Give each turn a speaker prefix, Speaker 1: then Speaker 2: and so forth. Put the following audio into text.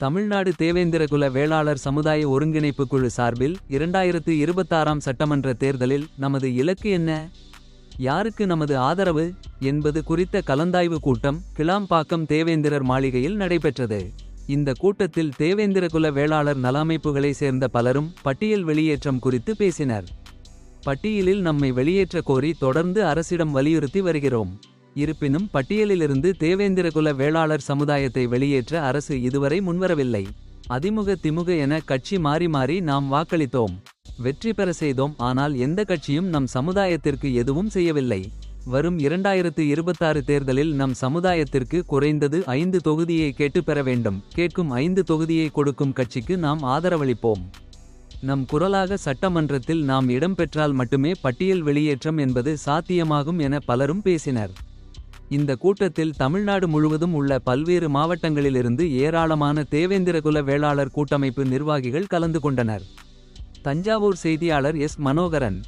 Speaker 1: தமிழ்நாடு தேவேந்திரகுல வேளாளர் சமுதாய ஒருங்கிணைப்பு குழு சார்பில் இரண்டாயிரத்து இருபத்தாறாம் சட்டமன்ற தேர்தலில் நமது இலக்கு என்ன? யாருக்கு நமது ஆதரவு? என்பது குறித்த கலந்தாய்வு கூட்டம் கிளாம்பாக்கம் தேவேந்திரர் மாளிகையில் நடைபெற்றது. இந்த கூட்டத்தில் தேவேந்திரகுல வேளாளர் நலமைப்புகளை சேர்ந்த பலரும் பட்டியல் வெளியேற்றம் குறித்து பேசினர். பட்டியலில் நம்மை வெளியேற்ற கோரி தொடர்ந்து அரசிடம் வலியுறுத்தி வருகிறோம். இருப்பினும் பட்டியலிலிருந்து தேவேந்திரகுல வேளாளர் சமுதாயத்தை வெளியேற்ற அரசு இதுவரை முன்வரவில்லை. அதிமுக திமுக என கட்சி மாறி மாறி நாம் வாக்களித்தோம். வெற்றி பெற செய்தோம் ஆனால் எந்த கட்சியும் நம் சமுதாயத்திற்கு எதுவும் செய்யவில்லை. வரும் இரண்டாயிரத்து இருபத்தாறு தேர்தலில் நம் சமுதாயத்திற்கு குறைந்தது ஐந்து தொகுதியை கேட்டு பெற வேண்டும். கேட்கும் ஐந்து தொகுதியை கொடுக்கும் கட்சிக்கு நாம் ஆதரவளிப்போம். நம் குரலாக சட்டமன்றத்தில் நாம் இடம்பெற்றால் மட்டுமே பட்டியல் வெளியேற்றம் என்பது சாத்தியமாகும் என பலரும் பேசினர். இந்த கூட்டத்தில் தமிழ்நாடு முழுவதும் உள்ள பல்வேறு மாவட்டங்களிலிருந்து ஏராளமான தேவேந்திரகுல வேளாளர் கூட்டமைப்பு நிர்வாகிகள் கலந்து கொண்டனர். தஞ்சாவூர் செய்தியாளர் எஸ். மனோகரன்.